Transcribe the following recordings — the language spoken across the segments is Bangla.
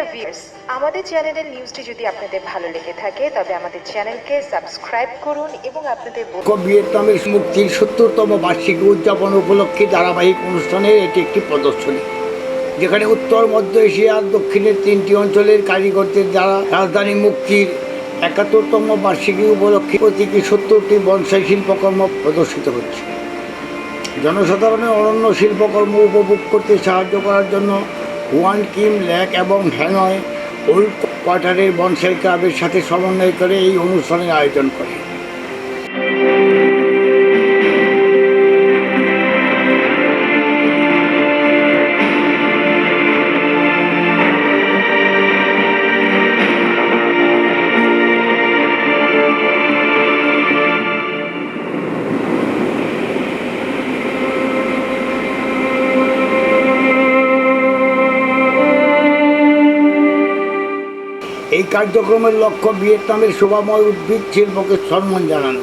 ডিয়ার ভিউয়ার্স আমাদের চ্যানেলের নিউজটি যদি আপনাদের ভালো লেগে থাকে, তবে আমাদের চ্যানেলকে সাবস্ক্রাইব করুন এবং আপনাদের ভিয়েতনামের মুক্তির সত্তরতম বার্ষিকী উদযাপন উপলক্ষে ধারাবাহিক অনুষ্ঠানের এটি একটি প্রদর্শনী, যেখানে উত্তর, মধ্য এশিয়ার দক্ষিণের তিনটি অঞ্চলের কারিগরদের দ্বারা রাজধানী মুক্তির একাত্তরতম বার্ষিকী উপলক্ষে প্রতীকী সত্তরটি বনসাই শিল্পকর্ম প্রদর্শিত হচ্ছে। জনসাধারণের অনন্য শিল্পকর্ম উপভোগ করতে সাহায্য করার জন্য ওয়ান কিম ল্যাক এবং হ্যানয় ওল্ড কোয়ার্টারের বনসাই ক্লাবের সাথে সমন্বয় করে এই অনুষ্ঠানের আয়োজন করে। এই কার্যক্রমের লক্ষ্য ভিয়েতনামের শোভাময় উদ্ভিদ শিল্পকে সম্মান জানানো।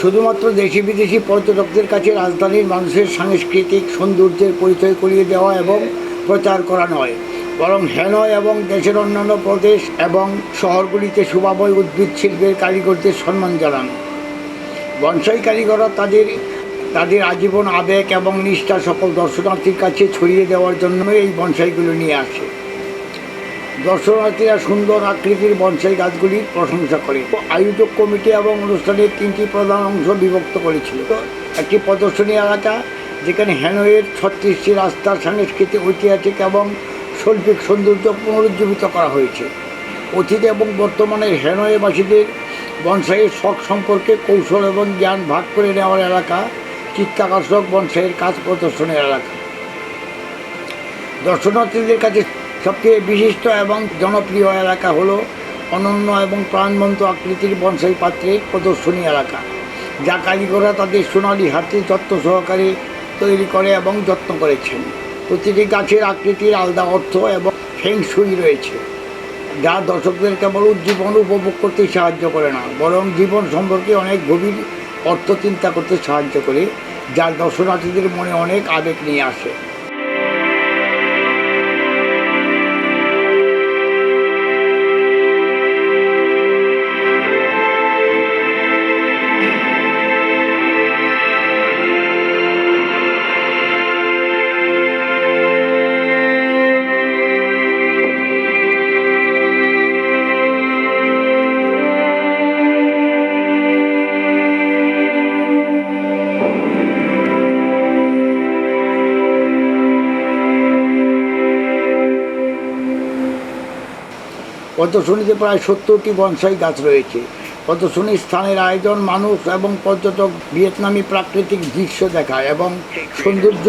শুধুমাত্র দেশি বিদেশি পর্যটকদের কাছে রাজধানীর মানুষের সাংস্কৃতিক সৌন্দর্যের পরিচয় করিয়ে দেওয়া এবং প্রচার করা নয়, বরং হ্যানয় এবং দেশের অন্যান্য প্রদেশ এবং শহরগুলিতে শোভাময় উদ্ভিদ শিল্পের কারিগরদের সম্মান জানানো। বনসাই কারিগররা তাদের তাদের আজীবন আবেগ এবং নিষ্ঠা সকল দর্শনার্থীর কাছে ছড়িয়ে দেওয়ার জন্য এই বনসাইগুলো নিয়ে আসে। দর্শনার্থীরা সুন্দর আকৃতির বনসাই গাছগুলির প্রশংসা করে। আয়োজক কমিটি এবং অনুষ্ঠানের তিনটি প্রধান অংশ বিভক্ত করেছিল। একটি প্রদর্শনী এলাকা, যেখানে হ্যানয়ের ছত্রিশটি রাস্তার সাংস্কৃতিক, ঐতিহাসিক এবং শৈল্পিক সৌন্দর্য পুনরুজ্জীবিত করা হয়েছে। অতীত এবং বর্তমানের হ্যানয়েবাসীদের বনসাইয়ের শখ সম্পর্কে কৌশল এবং জ্ঞান ভাগ করে নেওয়ার এলাকা চিত্তাকর্ষক বনসাইয়ের কাজ প্রদর্শনের এলাকা। দর্শনার্থীদের কাছে সবচেয়ে বিশিষ্ট এবং জনপ্রিয় এলাকা হলো অনন্য এবং প্রাণবন্ত আকৃতির বনসাই পাত্রের প্রদর্শনী এলাকা, যা কারিগররা তাদের সোনালি হাতে যত্ন সহকারে তৈরি করে এবং যত্ন করেছেন। প্রতিটি গাছের আকৃতির আলাদা অর্থ এবং ফেংসুই রয়েছে, যা দর্শকদের কেবল উজ্জীবন উপভোগ করতে সাহায্য করে না, বরং জীবন সম্পর্কে অনেক গভীর অর্থ চিন্তা করতে সাহায্য করে, যা দর্শনার্থীদের মনে অনেক আবেগ নিয়ে আসে। প্রদর্শনীতে প্রায় সত্তরটি বনসাই গাছ রয়েছে। প্রদর্শনীর স্থানের আয়োজন মানুষ এবং পর্যটক ভিয়েতনামি প্রাকৃতিক দৃশ্য দেখায় এবং সৌন্দর্য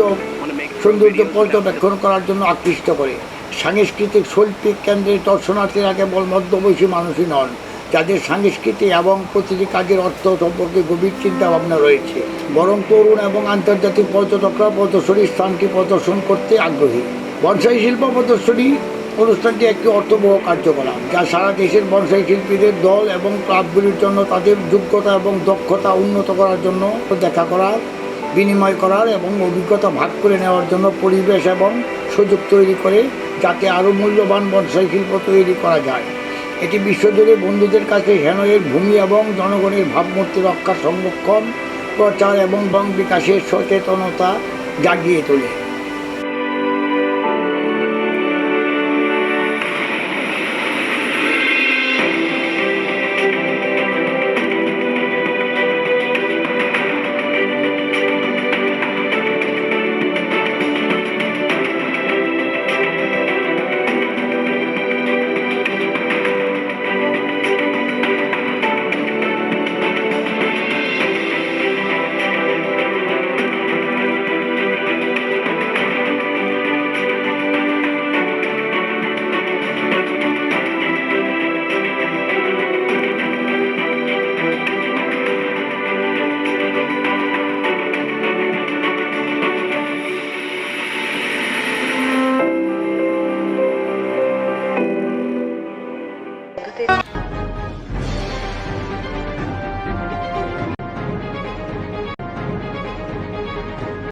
সৌন্দর্য পর্যবেক্ষণ করার জন্য আকৃষ্ট করে। সাংস্কৃতিক শৈল্পিক কেন্দ্রের দর্শনার্থীরা কেবল মধ্যবয়সী মানুষই নন, যাদের সংস্কৃতি এবং প্রতিটি কাজের অর্থ সম্পর্কে গভীর চিন্তা ভাবনা রয়েছে। বরং তরুণ এবং আন্তর্জাতিক পর্যটকরা প্রদর্শনীর স্থানটি প্রদর্শন করতে আগ্রহী। বনসাই শিল্প প্রদর্শনী অনুষ্ঠানটি একটি অর্থবহ কার্যকলাপ, যা সারা দেশের বনসাই শিল্পীদের দল এবং ক্লাবগুলির জন্য তাদের যোগ্যতা এবং দক্ষতা উন্নত করার জন্য দেখা করার, বিনিময় করার এবং অভিজ্ঞতা ভাগ করে নেওয়ার জন্য পরিবেশ এবং সুযোগ তৈরি করে যাতে আরও মূল্যবান বনসাই শিল্প তৈরি করা যায়। এটি বিশ্বজুড়ে বন্ধুদের কাছে হেনয়ের ভূমি এবং জনগণের ভাবমূর্তি রক্ষা সংরক্ষণ, প্রচার এবং বং বিকাশের সচেতনতা জাগিয়ে তোলে। Arte.